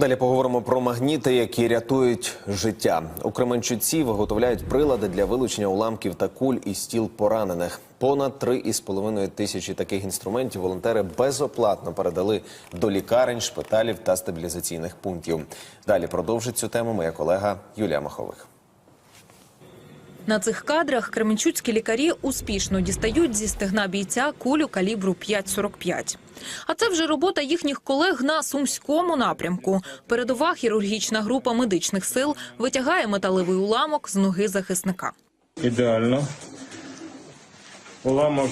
Далі поговоримо про магніти, які рятують життя. У Кременчуці виготовляють прилади для вилучення уламків та куль і стіл поранених. Понад 3,5 тисячі таких інструментів волонтери безоплатно передали до лікарень, шпиталів та стабілізаційних пунктів. Далі продовжить цю тему моя колега Юлія Махових. На цих кадрах кременчуцькі лікарі успішно дістають зі стегна бійця кулю калібру 5,45. А це вже робота їхніх колег на сумському напрямку. Передова хірургічна група медичних сил витягає металевий уламок з ноги захисника. Ідеально. Уламок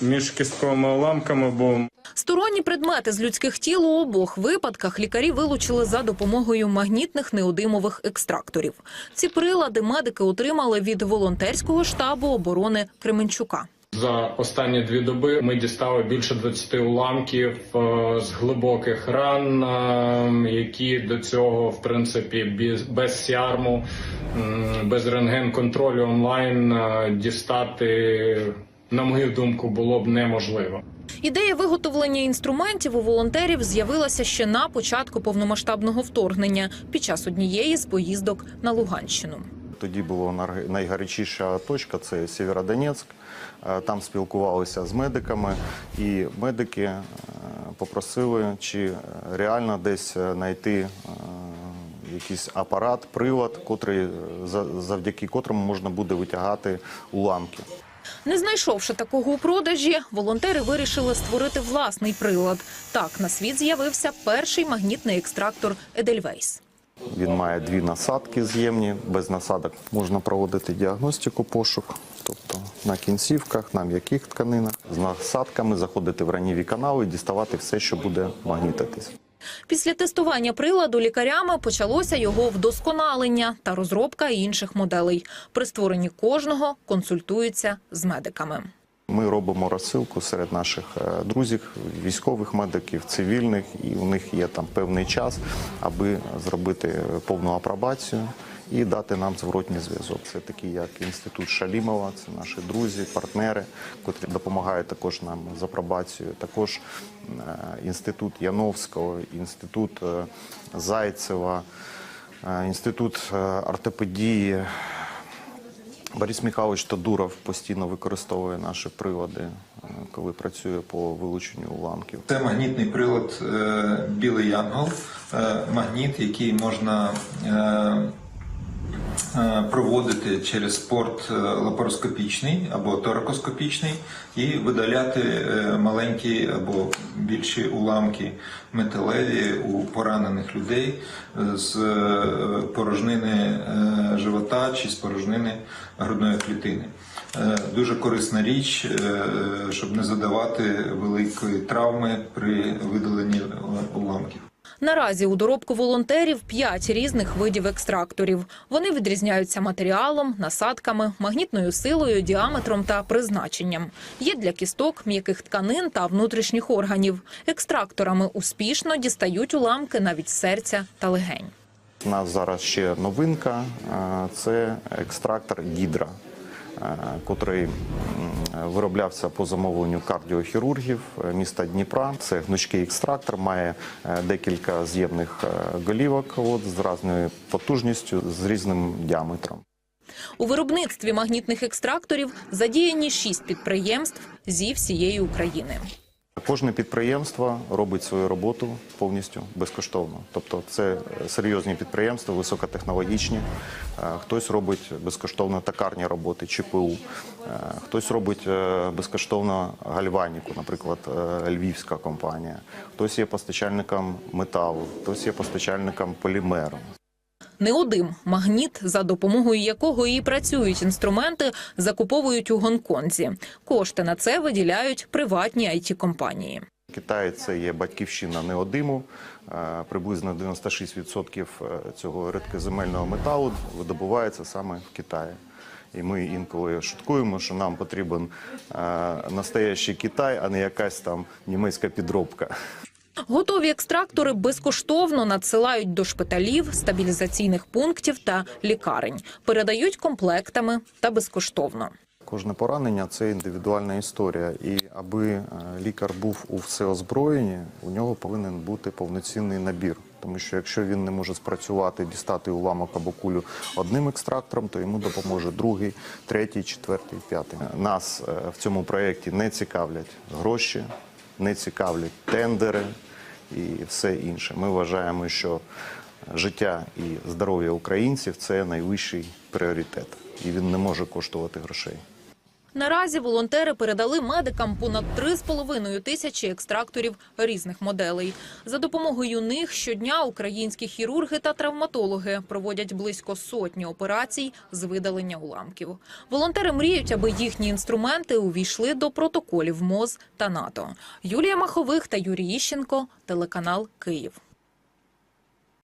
між кістковими уламками був. Сторонні предмети з людських тіл у обох випадках лікарі вилучили за допомогою магнітних неодимових екстракторів. Ці прилади медики отримали від волонтерського штабу оборони Кременчука. За останні дві доби ми дістали більше 20 уламків е, з глибоких ран, е, які до цього, в принципі, без, без сіарму, без рентген-контролю онлайн е, дістати, на мою думку, було б неможливо. Ідея виготовлення інструментів у волонтерів з'явилася ще на початку повномасштабного вторгнення під час однієї з поїздок на Луганщину. Тоді була нар- найгарячіша точка це Сєвєродонецьк. Е, Там спілкувалися з медиками, і медики е, попросили, чи е, реально десь знайти якийсь апарат, прилад, котрий за- завдяки котрому можна буде витягати уламки. Не знайшовши такого у продажі, волонтери вирішили створити власний прилад. Так на світ з'явився перший магнітний екстрактор Едельвейс. Він має дві насадки з'ємні. Без насадок можна проводити діагностику, пошук, тобто на кінцівках, на м'яких тканинах. З насадками заходити в раніві канали і діставати все, що буде магнітитись. Після тестування приладу лікарями почалося його вдосконалення та розробка інших моделей. При створенні кожного консультуються з медиками. Ми робимо розсилку серед наших е, друзів, військових медиків, цивільних, і у них є там певний час, аби зробити повну апробацію і дати нам зворотній зв'язок. Це такі, як інститут Шалімова, це наші друзі, партнери, котрі допомагають також нам з апробацією. Також е, інститут Яновського, інститут е, Зайцева, е, інститут ортопедії. Борис Михайлович Тодуров постійно використовує наші прилади, коли працює по вилученню уламків. Це магнітний прилад Білий Янгол, магніт, який можна проводити через порт е, лапароскопічний або торакоскопічний і видаляти е, маленькі або більші уламки металеві у поранених людей е, з е, порожнини е, живота чи з порожнини грудної клітини. Е, Дуже корисна річ, е, щоб не задавати великої травми при видаленні е, уламків. Наразі у доробку волонтерів п'ять різних видів екстракторів. Вони відрізняються матеріалом, насадками, магнітною силою, діаметром та призначенням. Є для кісток, м'яких тканин та внутрішніх органів. Екстракторами успішно дістають уламки навіть серця та легень. У нас зараз ще новинка це екстрактор Гідра, котрий вироблявся по замовленню кардіохірургів е, міста Дніпра. Це гнучкий екстрактор, має е, декілька з'ємних е, голівок от, з різною потужністю, з різним діаметром. У виробництві магнітних екстракторів задіяні шість підприємств зі всієї України. Кожне підприємство робить свою роботу повністю безкоштовно. Тобто це серйозні підприємства, високотехнологічні. Е, Хтось робить безкоштовно токарні роботи, ЧПУ, Е, хтось робить е, безкоштовно гальваніку, наприклад, е, львівська компанія. Хтось є постачальником металу, хтось є постачальником полімеру. Неодим – магніт, за допомогою якого і працюють інструменти, закуповують у Гонконзі. Кошти на це виділяють приватні IT-компанії. Китай це є батьківщина неодиму. Е, Приблизно 96% цього рідкоземельного металу видобувається саме в Китаї. І ми інколи шуткуємо, що нам потрібен е, настоящий Китай, а не якась там німецька підробка. Готові екстрактори безкоштовно надсилають до шпиталів, стабілізаційних пунктів та лікарень. Передають комплектами та безкоштовно. Кожне поранення це індивідуальна історія. І аби е, лікар був у всеозброєнні, у нього повинен бути повноцінний набір. Тому що якщо він не може спрацювати, дістати уламок або кулю одним екстрактором, то йому допоможе другий, третій, четвертий, п'ятий. Нас е, в цьому проєкті не цікавлять гроші, не цікавлять тендери і все інше. Ми вважаємо, що життя і здоров'я українців це найвищий пріоритет, і він не може коштувати грошей. Наразі волонтери передали медикам понад 3,5 тисячі екстракторів різних моделей. За допомогою них щодня українські хірурги та травматологи проводять близько сотні операцій з видалення уламків. Волонтери мріють, аби їхні інструменти увійшли до протоколів МОЗ та НАТО. Юлія Махових та Юрій Іщенко, телеканал Київ.